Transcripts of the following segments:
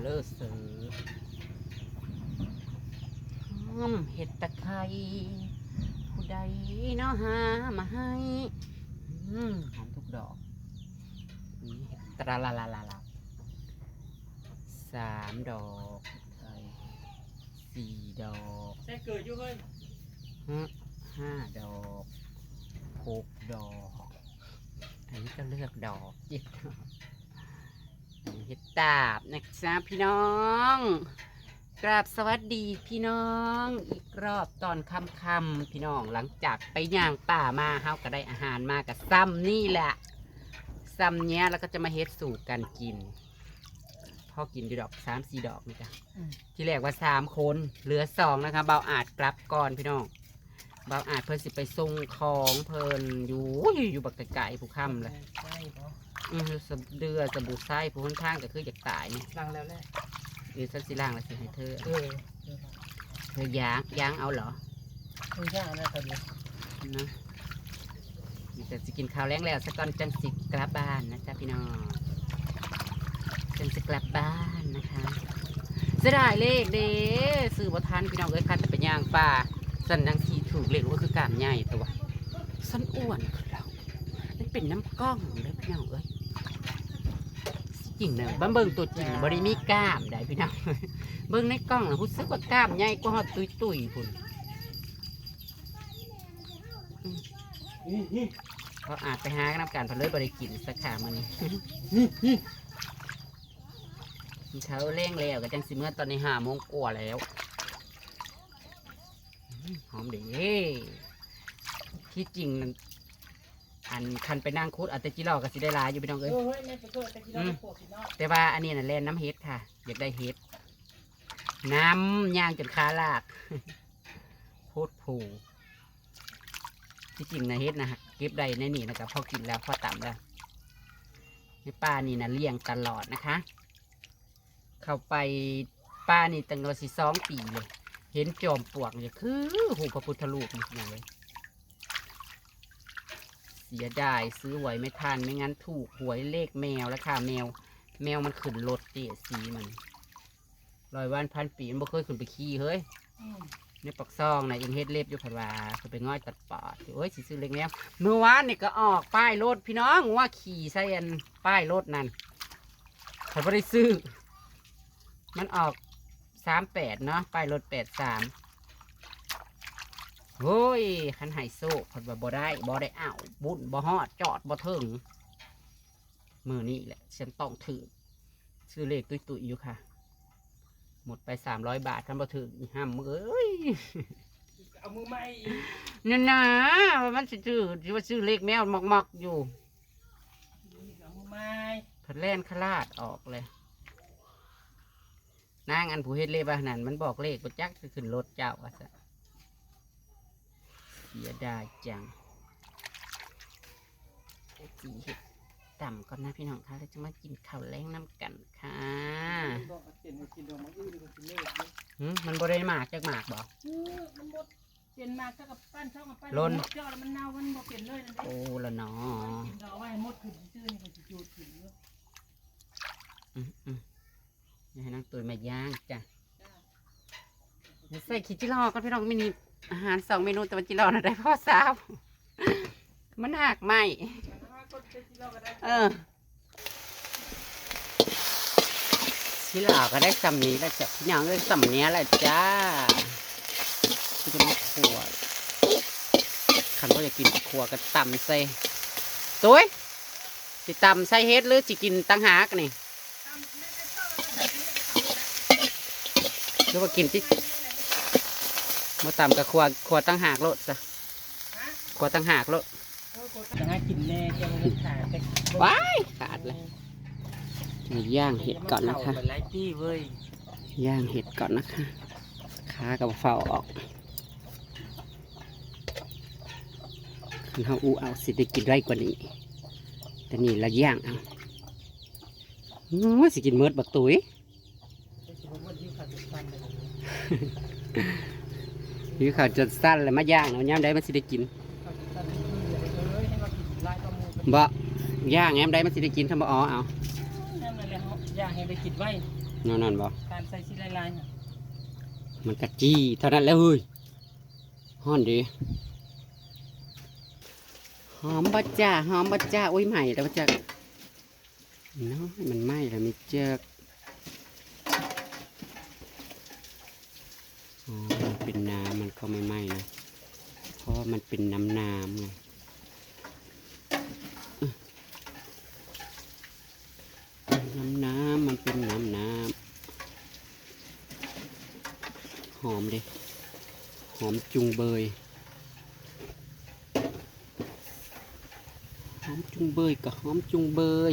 เลอเสือหอมเห็ดตะไคร้ผู้ใดเนาะหามาให้อืมหอมทุกดอกนี่เห็ดตราลาลาลาลาสามดอกไข่สี่ดอกใช่เกิดอยู่เฮ้ยห้าห้าดอกหกดอก อันนี้ก็เลือกดอกเจ็ดดอกอันนี้ เห็ดตาบนะจ๊ะพี่น้อง กราบสวัสดีพี่น้อง อีกรอบตอนค่ำๆพี่น้องหลังจากไปย่างป่ามาเฮาก็ได้อาหารมากับซ้ำนี่แหละซ้ำเนี้ยแล้วก็จะมาเฮ็ดสูตรกันกินพ่อกินดีดอกสามสี่ดอกนี่จ้ะที่แรกว่าสามคนเหลือสองนะคะเบาอาจกลับก่อนพี่น้องเบาอาจเพิ่นสิไปส่งของเพิ่นอยู่อยู่บักไก่ผู้ค่ำเลยใช่ปะอือสะเดือสบู่ไส้ผู้ค่อนข้างก็คืออยากตายเนี่ยลังแล้วแหละหรือสันสิล่างแล้วสิให้เธอเออเธอย่างย่างเอาเหรอเออย่างนะตอนนี้นะนี่แต่สิกินข้าวแรงแล้วสักก่อนจังสิกลับบ้านนะจ๊ะพี่น้องจังสิกลับบ้านนะคะเสียดายเลขเด้ซื้อบ่ทันพี่น้องเอ้ยคันจะไปย่างป่าสันยังสี ถูกเลขว่าคือกล้ามใหญ่ตัวสันอ้วนคือเรานี่เป็นน้ำกล้องเลยพี่น้องเอ้ยจริงเนอะบ้าเบิ่งตัวจริงบริมีกล้ามได้พี่น้องเบิ่งในกล้องนะรู้สึกว่ากล้ามใหญ่กว่าฮอดตุยตุยๆพุ่นเพราะอาจไปหากันนำการพะเลยบริกินสักขามันนี่เขาเร่งแล้วก็จังสิเมื่อตอนนี้ห้าโมงกว่าแล้วอืม หอมดีที่จริงนั่นอันคันไปนั่งคุดอาจจะจิรอก็สิได้หลายอยู่พี่น้องเอเอ้ยอเฮ้ยแม่ไปเกิดแต่ที่เราปวดกินเนาะแต่ว่าอันนี้น่ะแล่นน้ำเฮ็ดค่ะ อยากได้เฮ็ด น้ำย่างจนขาลากโพดผูที่จริงนะเฮ็ดนะฮะเก็บได้ในนี่นะครับพอกินแล้วพอต่ำแล้วในป้านี่นะเลี้ยงตลอดนะคะ เข้าไปป้านี่ตั้งเราสิสองปีเลย เห็นจอมปลวกเนี่ยคือหูพระพุทธรูปนี่อย่างเลยเสียดายซื้อหวยไม่ทันไม่งั้นถูกหวยเลขแมวแล้วค่ะแมว แมวมันขึ้นรถเตี๋ยสีมันลอยวันพันปีมันบ่เคยขึ้นไปขี่เฮ้ยอืมในปักซองนะยังเฮ็ดเล็บอยู่ผัดว่าคือไปง่อยตัดปอดโอ้ยสิซื้อเล็กแล้วเมื่อวานนี่ก็ออกป้ายรถพี่น้องว่าขี่ใส่อันป้ายรถนั่นเขาไม่ได้ซื้อ มันออก สามแปดเนาะป้ายรถแปดสามโอ้ยคันไฮโซผัดว่าบ่ได้บ่ได้อ้าวบุญบ่ฮอดจอดบ่ถึงมือนี่แหละฉันต้องถือซื้อเลขตุยๆอยู่ค่ะ หมดไปสามร้อยบาทคันบ่ถึงอีห้ามมือเอ้ยเอามือไม้อีกนั่นนะมันสิซื้อสิว่าซื้อเลขแมวมอกๆอยู่เอามือไม้ผัดแล่นขลาดออกเลย นางอันผู้เฮ็ดเลขบ้านนั้นมันบอกเลขบ่จักสิขึ้นรถเจ้าว่าซะเสียดายจังเฮ็ดสีเฮ็ดต่ำก่อนนะพี่น้องค่ะแล้วจะมากินข้าวแล้งน้ำกันค่ะบอกว่าเปลี่ยนมากินดอกมะอื้อมันกินเลขเนี่ยหึมันบ่ได้หมากจักหมากบ่เออมันหมดเปลี่ยนมาก็กับปั้นช่องกับปั้นล้นเจาะแล้วมันเน่ามันบ่เปลี่ยนเลยนั่นเองโอ้ละเนาะกินดอกไว้ให้หมดขึ้นซื่อๆนี่ก็สิจูดขึ้นเยอะอืมอืม เดี๋ยวให้นางตัวมาย่างจ้ะจ้าเดี๋ยวใส่ขี้จิรอก่อนพี่น้องไมินิอาหารสองเมนูแต่ว่าจิรอนะได้พ่อสาว มันหักไหม่เออจิรอก็ได้สำนี้แล้วจ้ะพี่น้องได้สำเนี้ยแหละจ้าจะมาขัวคันว่าจะกินขัวก็ตำใส่ตุ้ยสิตำใส่เฮ็ดหรือสิกินตั้งหากนี่ รือว่ากินที่มาตำกับขัวขัวตั้งหากโลดจ้ะขัวตั้งหากโลดจะให้กินแน่จะไม่ขาดแต่ว้ายขาดเลยย่างเห็ดก่อนนะคะไลตี้เว้ยย่างเห็ดก่อนนะคะขากับเฝ้าออกคันเขาอูเอาสิได้กินไรกว่านี้ แต่นี่ละย่างเอาว่าสิกินเมิดบักตุย นี่เขาจะสั้นเลยมาย่างเนาะย่ามได้มันสิได้กินบ่ย่างแง้มได้มันสิได้กินทำบ่อ๋อเอานั่นแหละเขาอยากให้ได้กินไว้นอนนั่นบ่การใส่ชิ้นลายๆน่ะมันกะจี้เท่านั้นแล้วเฮ้ยฮ้อนดีหอมบะจ่าหอมบะจ่าโอ้ยใหม่แล้วบะจ่าน้อยมันไหม้แล้วมีเจือกอ๋อมันเป็นน้ำมันก็ไม่ไหม้นะ เป็นน้ำน้ำไงน้ำน้ำมันเป็นน้ำน้ำหอมดิหอมจุงเบยหอมจุงเบยกับหอมจุงเบย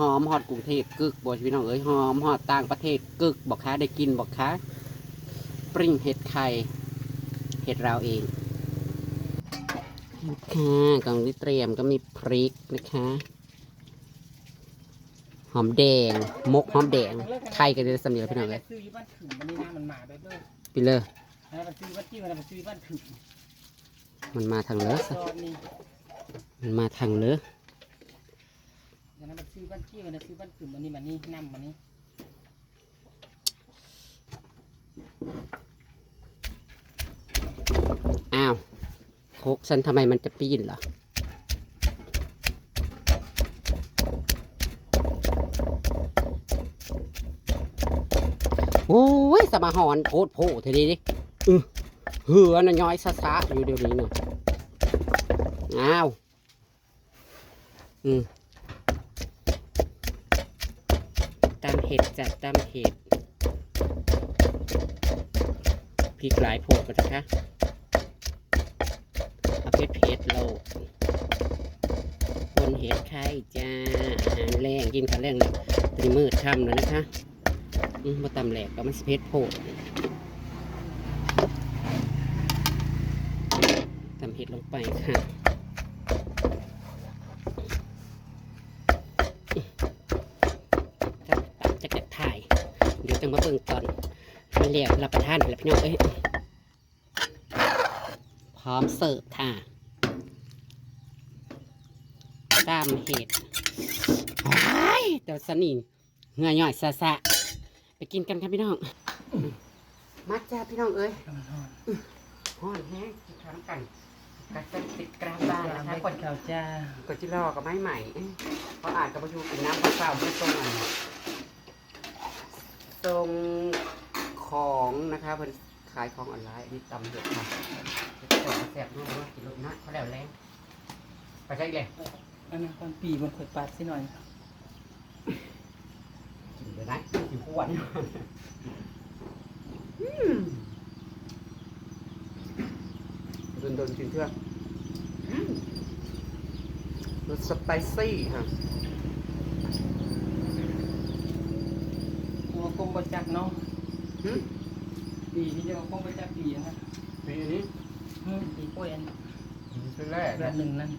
หอมฮอดกรุงเทพกึกบอกพี่น้องเอ้ยหอมฮอดต่างประเทศกึกบอกค้าได้กินบอกค้าปริงเห็ดไข่เห็ดเราเอง ค่ะกล่องที่เตรียมก็มีพริกนะคะ หอมแดง มกหอมแดง ไข่ก็จะสำเนียงพี่น้องเลยซื้ออยู่บ้านถึงมันนี่นะมันมาแบบเลยไปเลยแล้วมันซื้อบ้านที่มันมันซื้อบ้านถึงมันมาทางเลือตอนนี้มันมาทางเลือแล้วมันซื้อบ้านที่มันซื้อบ้านถึงมันนี่มันนี่นำมันนี่อ้าว โคกฉันทำไมมันจะปีนเหรอโอ้ยสมาหอนโพดโพเทดีดิอือเหือน่ะย้อยซะซะอยู่เดี๋ยวนี้เนี่ยอ้าว อืมตามเห็ดจัดตามเห็ดพริกหลายโพดกันนะคะเอาเพชรเพชร โลกคนเห็ดไข่จ้าอาหารแรงกินข้าวแรงเลยตรีมืดค่ำแล้วนะคะมาตำแหลกก็มันสเพชรโพดตำเห็ดลงไปค่ะจะตัดจะกระถ่าย เดี๋ยวจะมาเบิ่งตอนมันเรียกรับประทานแล้วพี่น้องเอ้ยพร้อมเสิร์ฟค่ะ ตามเห็ดว้ายแต่สนิงเหงื่อย่อยซะซะไปกินกันครับพี่น้องมาจ้าพี่น้องเอ้ยมันนอนห้อนแห้งทำกันกัดกันติดกราบบ้านตามนะคะไปกดข่าวจ้ากดจิรอกับไม้ใหม่เพราะอ่านกับประชูกินน้ำเปล่าๆไม่ตรงอันตรงของนะคะเพิ่นขายของออนไลน์อันนี้ตำเด็ดค่ะแต่แซ่บมากว่ากินรสนะเขาแล้วแรงไปใช่เลย อันนั้นตอนปีมันเคยปาดสิหน่อยกินเลยนะกินขวดโดนโดนๆกินเพื่ออืมรสสไปซี่ค่ะตัวกลมประจักษ์เนาะหืมปีที่จะมากลมประจักษ์ปีนะปีนี้อืมปีกล้วยอันเป็นแรกเดือนหนึ่งนั่น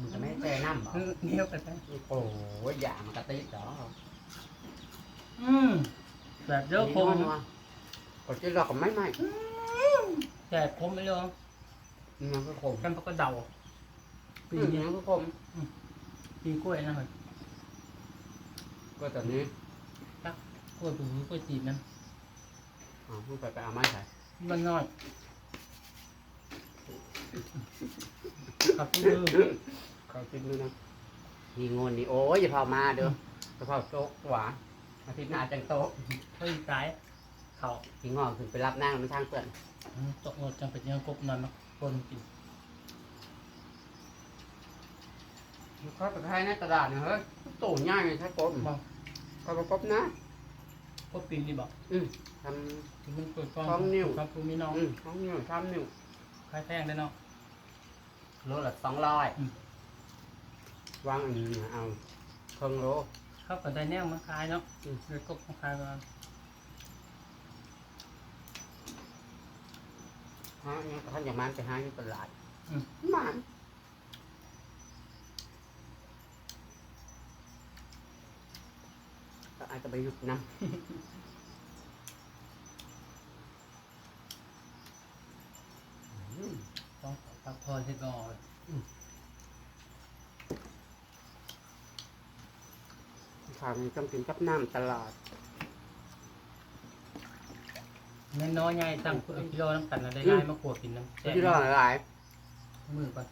มันจะไม่แช่น้ำเหรอเออเนี้ยวไปไปโอ้ยอย่ามันกระติดเหรออืมแบบเด้อคมก็จะหลอกกับไม้ใหม่แบบคมไปเลยมันก็คมกันปก็เดาปีปีนี้นี้มันก็คมปีกล้วยนะเหรอก็ตอนนี้กล้วยปูกล้วยจีบนั่นอ๋อเพิ่งไปไปเอาไม้ใส่มันน้อย ครับคือเขาคิดดูนะมีงนนี่โอ้ยอย่าเผามาเด้อจะเผาโต๊ะหวาอาทิตย์หน้าจังโต๊ะเฮ้ยตายเขาที่งอกขึ้นไปรับนั่งมันทางเปื่อนตกหมดจังเป็นยังกบนอนมาคนกินเขาไปให้ในตลาดเนี่ยเฮ้ยตู้ง่ายใช่กบบอกเขาบอกกบนะกบปีนดีบอกอืมทที่มันเปิดก้อนสองนิ้วครับภูมิน้องำอืมสองนิ้วสามนิ้ว คล้ายแพงได้เนาะ โลละสองร้อยอืม วางอันนี้นะเอาเครื่องโล เข้ากับไดแนลมาคลายเนาะอืมเลยกบมาคลายมาฮะเนี่ยท่านอย่างมันไปหาอยู่ตลาดอืมมันก็อาจจะไปหยุดนะ อืม ต้อง ปักพอเสร็จก่อนขทางต้องกินกับน้ำตลอดแม่น้อยใหญ่ตั้งเอากิโลน้ำกันนะได้ไล่มาขวดกินน้ำแซ่บที่รอหลายมือก่อน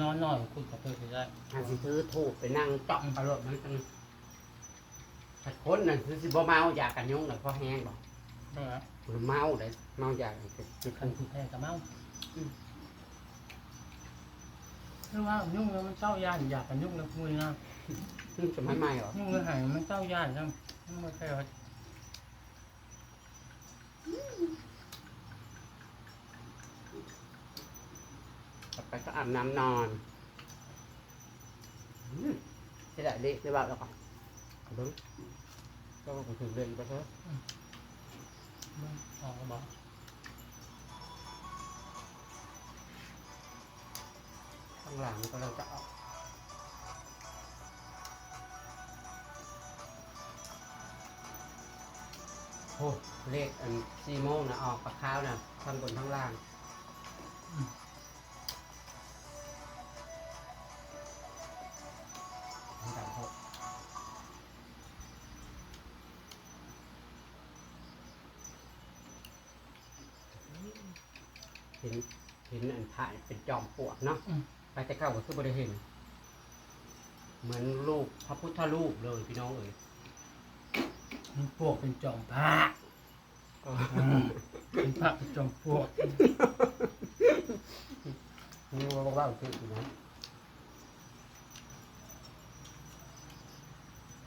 นอนหน่อยคุยกับเพื่อนได้ๆอาสิถือถูกไปนั่งจ้องเอารมณ์มันกันถ้าคนนั่นคือสิบ่เมาอยากกันยุ่งหน่อยเพราะแห้งบอกได้แล้ว หรือเมาได้เมาอยากจะจุดคักันนคือแพ้กับเมาคือว่ายุ่งแล้วมันเจ้าย่านอยากกันยุ่งแล้วมือนะจะไม่ไม่หรอยุ่งแล้วหายมันเจ้าย่านจังมันไม่ใช่ว่าต่อไปก็อาบน้ำนอนอืมจะได้เละได้บ้างแล้วก็เอาเบิ้งก็ไปถึงเรียนไปเถอะมัน ออกบอกข้างหลังก็เราจะออกโหเลขอันซีโมงนะออกปลาข้าวนะทั้งบนทั้งล่าง ห็นเห็นอันถ่ายเป็นจอมปลวกเนาะไปแต่เก้าก็คือบริเห็น เหมือนรูปพระพุทธรูปเลยพี่น้องเอ๋ยมันพวกเป็นจอมพระเป็นพระเป็นจอมพวกนี่ว่าว่าคืออยู่นะ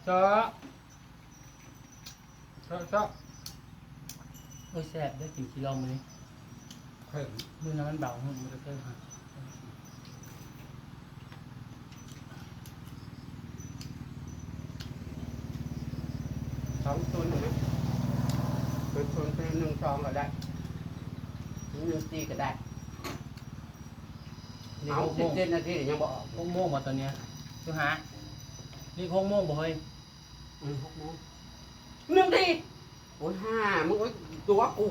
เจ้าเจ้าเจ้าโอ้ยแซ่บได้กินกิโลมื้อนี้ เพิ่มมือนั้นมันเบาหุ่นมันก็เพิ่มค่ะสองตุนไหมเป็นตุนเป็นหนึ่งซองก็ได้หนึ่งตีก็ได้นี่เอาหกสิบงเจ็ดนาทียังบอกหกโมงว่ะตอนเนี้ยคือหานี่หกโมงบ่เฮ้ยอืมหกโมงหนึ่งทีโอ้ยห้ามึงโอ้ยตัวกู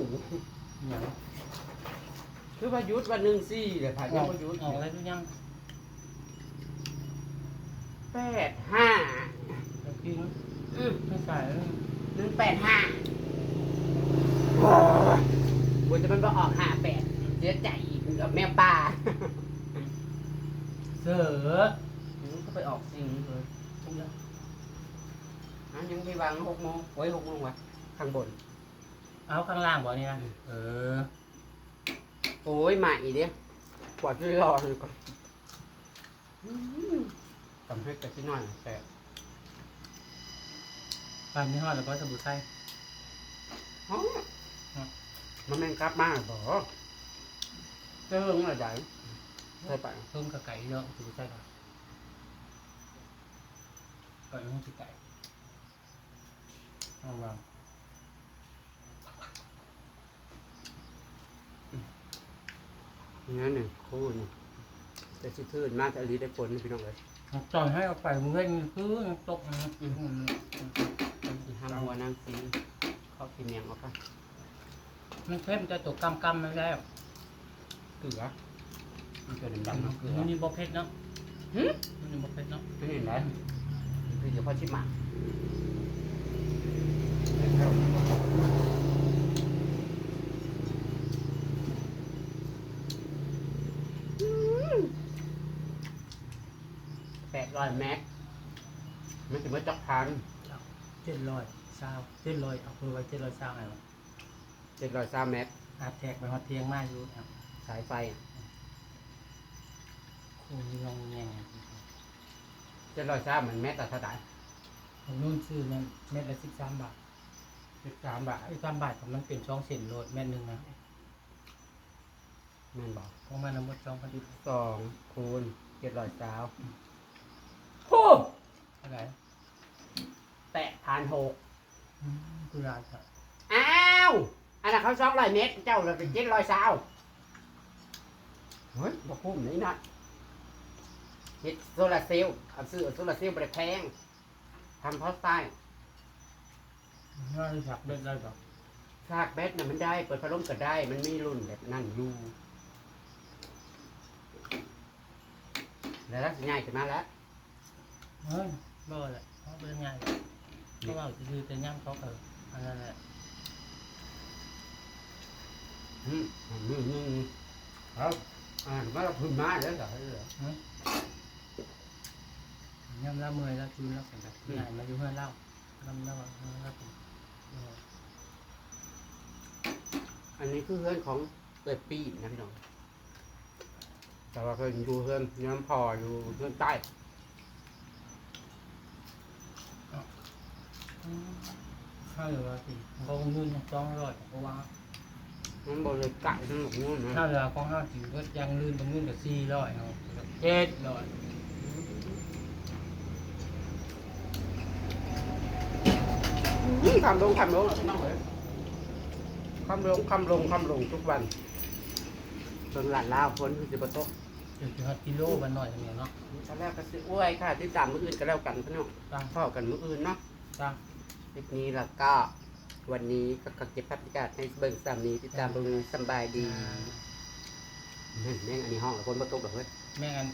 อย่าง คือว่าหยุดวันหนึ่งสี่เลยผ่านอยัองกว่าหยุดออกอะไรทุกอย่างแปดห้าแต่กินอืมไม่ใส่แล้วหนึ่งแปดห้าบนจะมันก็ออกห้าแปดเสียใจอีกกับแมวป่าเสืออืมก็ไปออกสิ่งเลยทุกอย่างอันยังไม่วางหกโมงไว้หกโมงวะข้างบน เอาข้างล่างบ่เนี่ยเออ โอ้ยใหม่เดียวกว่าจะรอเลยก่อนอืมทำให้กระชิหน่อยแต่ปานนี้ฮอดแล้วก็สบู่ไส้อ๋อมันแม่งกลับมาบ่เจิ้งอะไรใหญ่ใช่ปะต้มกับไก่เนาะสบู่ไส้ก่อนก่อนต้องสิไก่เอาวาง งั้นหนึ่งคู่นี่แต่ชิทื่นมากแต่ลีได้ผลนี่พี่น้องเลยจอยให้เอาไปมึงเล่นคือตกนะอีห้ามหัวนางซีเขากินเมียงเอาไปมันเข้มจะตกกำกำไม่ได้เกลือมันเกิดน้ำดำเนาะเกลือมันนี่บอเพชรเนาะหึมันนี่บอเพชรเนาะไม่เห็นแล้วคือเดี๋ยวพ่อชิมหมาแร้อยแม็กมันจะมาจักพันเจ็ดร้อยเศร้าเจ็ดร้อยเอาคือไว้เจ็ดร้อยเศร้าไงวะเจ็ดร้อยสามแม็กอาแทกไปฮอดเทียงมากอยู่ครับสายไฟคุณยองแง่เจ็ดร้อยสามมันแม็กแต่เท่าไหร่ผมนู่นซื้อนั่นเม็ดละสิบสามบาทสิบสามบาทสิบสามบาทของมันเป็นช่องเส้นโลดเม็ดหนึ่งนะแม่นบอกของมันทั้งหมดช่องพันดิบสองคูณเจ็ดร้อยสาวโอ้ อะไรแปดพันหกคือราคาอ้าวอันนั้นเขาสองร้อยเมตร เจ้าเราเป็นเจ็ดร้อยสาวเฮ้ยบอกพุ่มนี่นะเฮ็ดโซลาร์เซลล์เอาซื้อโซลาร์เซลล์ไปแพงทำเพราะใต้น่าจะสักเบ็ดได้ป่ะซากแบตน่ะมันได้ เปิดพัดลมก็ได้ มันไม่รุ่นแบบนั่นอยู่แล้วรักง่ายขึ้นมาแล้วเฮ้ย บ่แหละเขาเป็นไงเขาบอกคือจะย่ำเขาเอออันนั้นแหละอืมอืมอืมครับอ่ามาเราพึ่งมาแล้วเหรอเหรอย่ำละเมยละคืนละเป็นแบบใหญ่มาอยู่เพื่อนเล่าลำละวันละเป็นอันนี้คือเพื่อนของเปิดปีนะพี่น้องแต่ว่าเคยอยู่เพื่อนย้ำพออยู่เพื่อนใต้ ข้าวเหลือสิเขาคงยื่นจ้องรอดเพราะว่ามันบริกะทั้งหมดนู้นนะข้าวเหลือของข้าวสิก็ยังลื่นตรงนู้นกับซี่ร้อยเนาเจ็ดร้อยนี่คำลงคำลงคำลงคำลงคำลงทุกวันจนหลานลาวพ้นคือจะประตกเดี๋ยวจะหัดกิโลมันหน่อยอย่างเงี้ยเนาะตอนแรกก็ซื้ออ้วยค่ะที่ตามมืออื่นก็แล้วกันพี่น้องจ้าพ่อกันมืออื่นเนาะจ้า คลิปนี้แล้วก็วันนี้ก็ขอเก็บภาพบรรยากาศให้เบิ่งสามนี้ติดตามเบิ่งสำบายดีแม่งแม่งอันนี้ห้องละคนมาตกเหรอเฮ้ย แม่งอัน